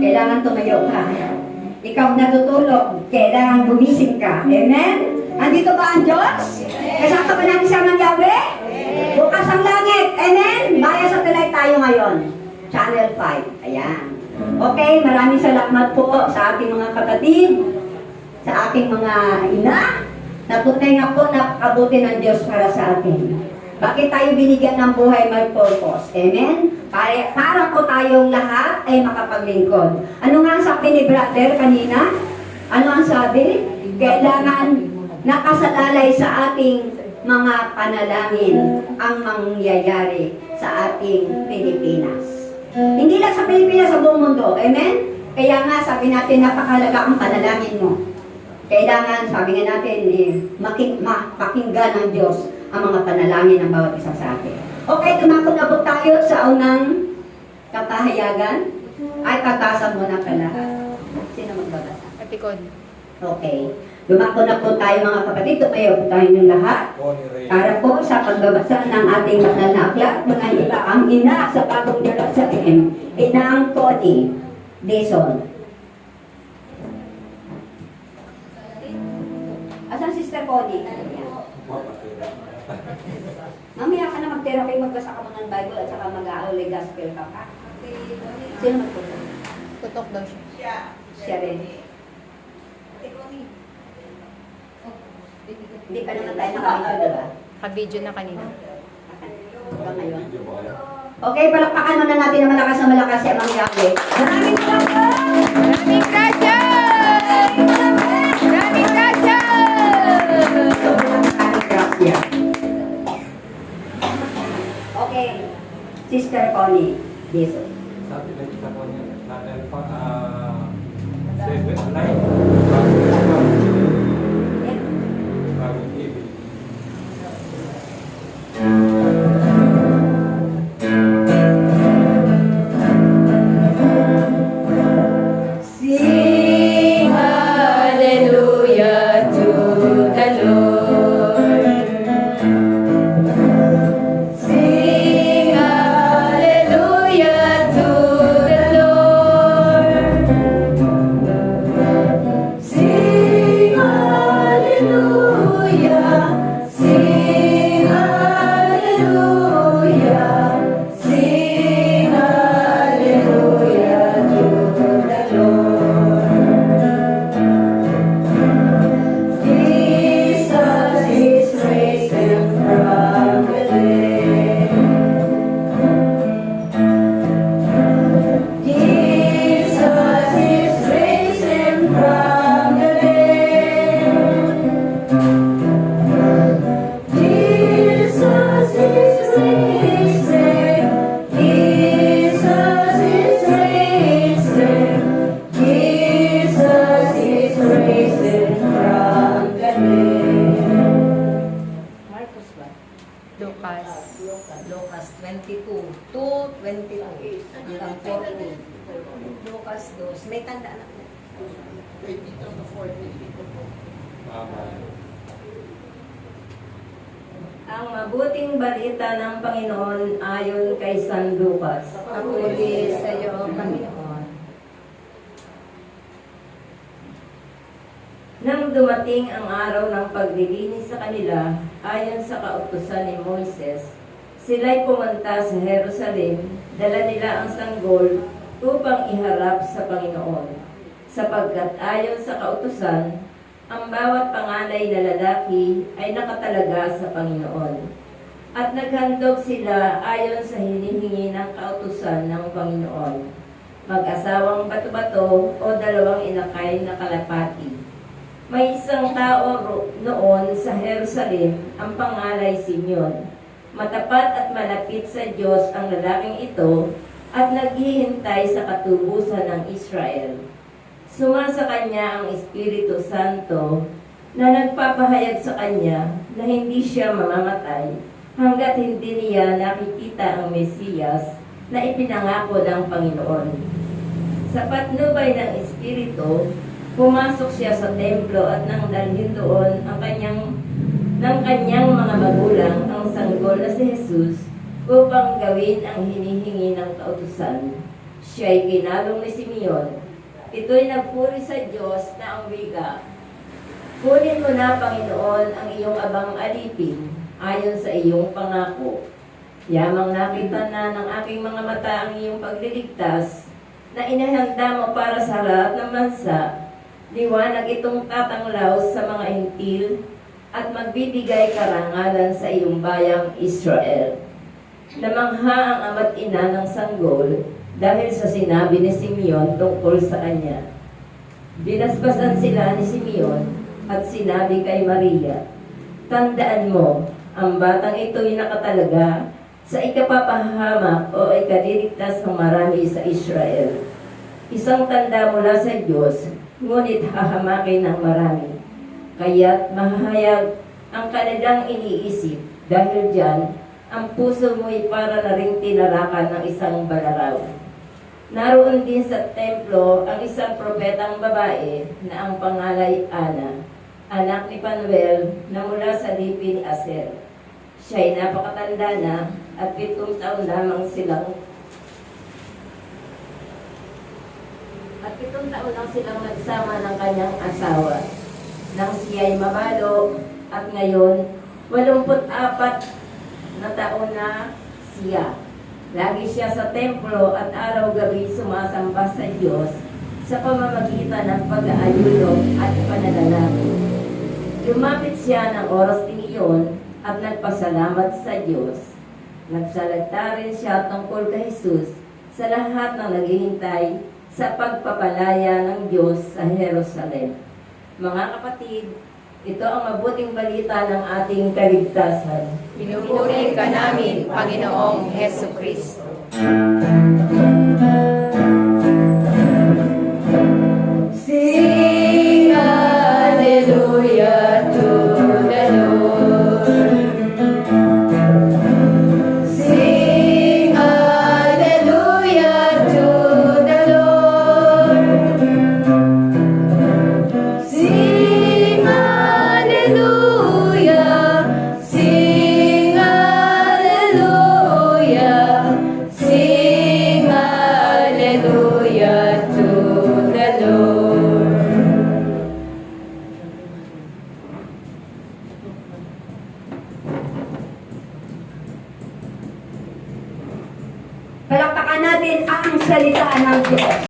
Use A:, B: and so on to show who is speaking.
A: Kailangan tumayo ka. Ikaw natutulog, kailangan gumising ka. Amen? Andito ba ang Diyos? Kasama ba natin siya ng Yahweh? Bukas ang langit. Amen? Maya sa talay tayo ngayon. Channel 5. Ayan. Okay, maraming salamat po sa ating mga kapatid, sa ating mga ina. Natunay nga po napakabuti ng Diyos para sa atin. Bakit tayo binigyan ng buhay may purpose? Amen? Para, para po tayong lahat ay makapaglingkod. Ano nga sabi ni brother kanina? Ano ang sabi? Kailangan nakasalalay sa ating mga panalangin ang mangyayari sa ating Pilipinas. Hindi lang sa Pilipinas, sa buong mundo. Amen? Kaya nga, sabi natin, napakalaga ang panalangin mo. Kailangan, sabi nga natin, eh, making, mapakinggan ng Diyos ang mga panalangin ng bawat isa sa atin. Okay, tumakot na po tayo sa unang kapahayagan. Ay, tagbasa mo na pala. Sino magbabasa?
B: Atikon.
A: Okay. Dumako na po tayo mga kapatid. Tumayo po tayo ng lahat. Para po sa pagbabasa ng ating banal na aklat, mga iba ang ina sa bagong Jerusalem, ina ang Connie Dison. Asan Sister Connie? Mamaya ka na mag-therapy, magbasa ka mo ng Bible at saka mag-aaway gospel ka pa. Sino magtutulong?
B: Tutok daw siya.
A: Siya rin. Hindi pa naman tayo nakakita, diba?
B: Ka-video na kanina.
A: Hanggang ngayon. Okay, palakpakan muna natin na malakas na malakas si Amang Yahweh. Maraming salamat!
B: Maraming
A: Sister Connie Dizon.
C: Sabi na kita ko niya, natin pa,
B: Lucas.
D: Lucas 22, 2, 22, hanggang 40. Lucas 2, may tanda na po. 22 to 40.
C: Tama.
E: Ang mabuting balita ng Panginoon ayon kay San Lucas.
D: Papuri sa iyo, Panginoon.
E: Nang dumating ang araw ng paglilinis sa kanila, ayon sa kautusan ni Moises, sila'y pumunta sa Jerusalem, dala nila ang sanggol upang iharap sa Panginoon. Sapagkat ayon sa kautusan, ang bawat panganay na lalaki ay nakatalaga sa Panginoon. At naghandog sila ayon sa hinihingi ng kautusan ng Panginoon. Mag-asawang bato-bato o dalawang inakay na kalapati. May isang tao noon sa Jerusalem ang pangalay Simeon. Matapat at malapit sa Diyos ang lalaking ito at naghihintay sa katubusan ng Israel. Sumasa kanya ang Espiritu Santo na nagpapahayag sa kanya na hindi siya mamamatay hanggat hindi niya nakikita ang Mesiyas na ipinangako ng Panginoon. Sa patnubay ng Espiritu, pumasok siya sa templo at nang dalhin doon ang kanyang ng kanyang mga magulang ang sanggol na si Jesus upang gawin ang hinihingi ng kautusan. Siya'y kinalong ni Simeon. Ito'y nagpuri sa Diyos na ang wika. Kunin mo na, Panginoon, ang iyong abang alipin ayon sa iyong pangako. Yamang nakita na ng aking mga mata ang iyong pagliligtas na inahanda mo para sa lahat ng bansa. Liwanag itong tatanglaw sa mga intil at magbibigay karangalan sa iyong bayang Israel. Namangha ang ama't ina ng sanggol dahil sa sinabi ni Simeon tungkol sa kanya. Binasbasan sila ni Simeon at sinabi kay Maria, Tandaan mo, ang batang ito'y nakatalaga sa ikapapahamak o ikadiligtas ng marami sa Israel. Isang tanda mula sa Diyos, ngunit hahamakin ng marami. Kaya't mahahayag ang kanilang iniisip dahil diyan ang puso mo'y para na ring tinarakan ng isang balaraw. Naroon din sa templo ang isang propetang babae na ang pangalay Ana, anak ni Panuel na mula sa lipi ni Aser. Siya'y napakatanda na at pitong taon lamang silang at pitong taon lang silang nagsama ng kanyang asawa. Nang siya'y mabalo at ngayon, 84 na taon na siya. Lagi siya sa templo at araw-gabi sumasamba sa Diyos sa pamamagitan ng pag-aayuno at pananalangin. Lumapit siya ng oras din iyon at nagpasalamat sa Diyos. Nagsalagta rin siya tungkol kay Jesus sa lahat ng naghihintay sa pagpapalaya ng Diyos sa Jerusalem. Mga kapatid, ito ang mabuting balita ng ating kaligtasan.
C: Pinupuri ka namin, Panginoong Heso Kristo.